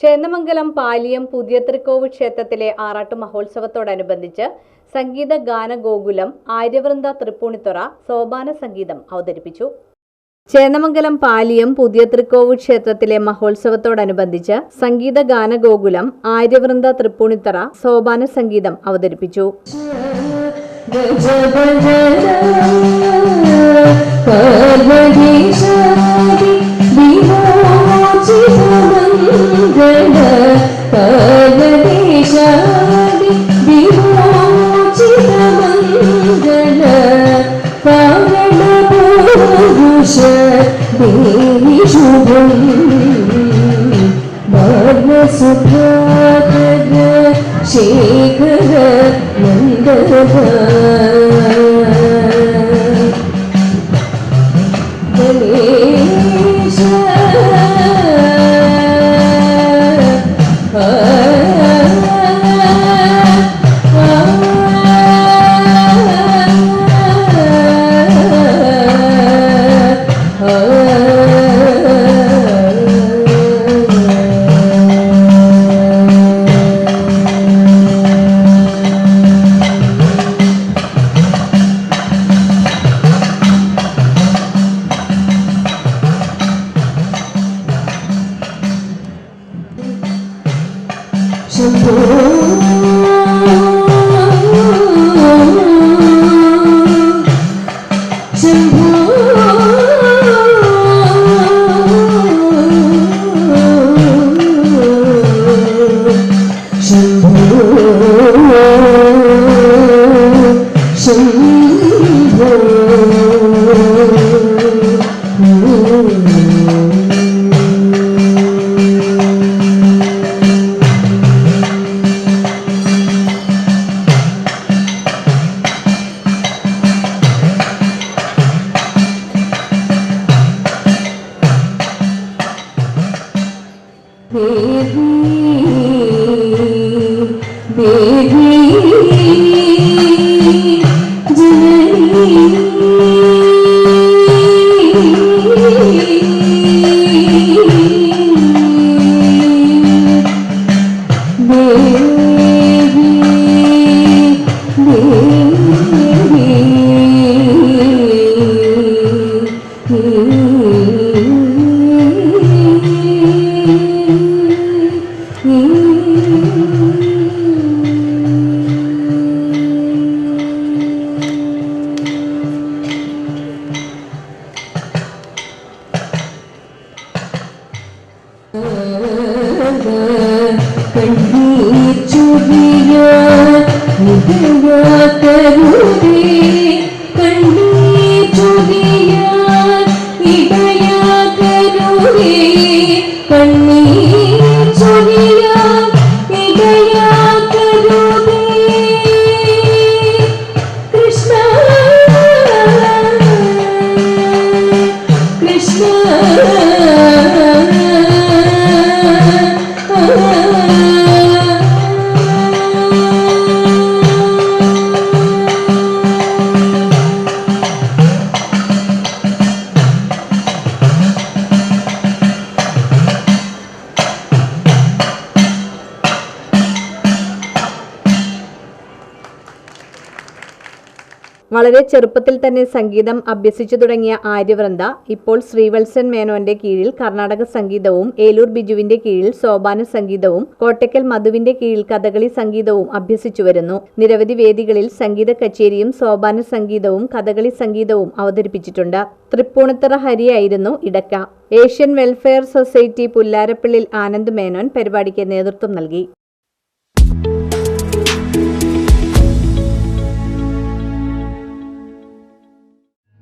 ചേന്നമംഗലം പാലിയം പുതിയ തൃക്കോവ് ക്ഷേത്രത്തിലെ ആറാട്ട് മഹോത്സവത്തോടനുബന്ധിച്ച് സംഗീത ഗാന ഗോകുലം ആര്യവൃന്ദ തൃപ്പൂണിത്തുറ സോപാന സംഗീതം അവതരിപ്പിച്ചു. ചേന്നമംഗലം പാലിയം പുതിയ തൃക്കോവ് ക്ഷേത്രത്തിലെ മഹോത്സവത്തോടനുബന്ധിച്ച് സംഗീത ഗാന ഗോകുലം ആര്യവൃന്ദ തൃപ്പൂണിത്തറ സോപാന സംഗീതം അവതരിപ്പിച്ചു. ദേവി ശുഭം ഭാഗ്യസുധാകര ശേഖര Nandana Shampoo Shampoo baby baby ദേവി കണ്ണീർ ചുരിയ നികയാക്കരുതേ കണ്ണീർ ചുരിയ ഇടയാക്കരുതേ കണ്ണീർ ചുരിയ കൃഷ്ണ കൃഷ്ണ വളരെ ചെറുപ്പത്തിൽ തന്നെ സംഗീതം അഭ്യസിച്ചു തുടങ്ങിയ ആര്യവൃന്ദ ഇപ്പോൾ ശ്രീവത്സൻ മേനോന്റെ കീഴിൽ കർണാടക സംഗീതവും ഏലൂർ ബിജുവിന്റെ കീഴിൽ സോപാന സംഗീതവും കോട്ടയ്ക്കൽ മധുവിന്റെ കീഴിൽ കഥകളി സംഗീതവും അഭ്യസിച്ചു വരുന്നു. നിരവധി വേദികളിൽ സംഗീത കച്ചേരിയും സോപാന സംഗീതവും കഥകളി സംഗീതവും അവതരിപ്പിച്ചിട്ടുണ്ട്. തൃപ്പൂണിത്തറ ഹരിയായിരുന്നു ഇടക്ക. Asian welfare society പുല്ലാരപ്പള്ളിൽ Anand Menon പരിപാടിക്ക് നേതൃത്വം നൽകി.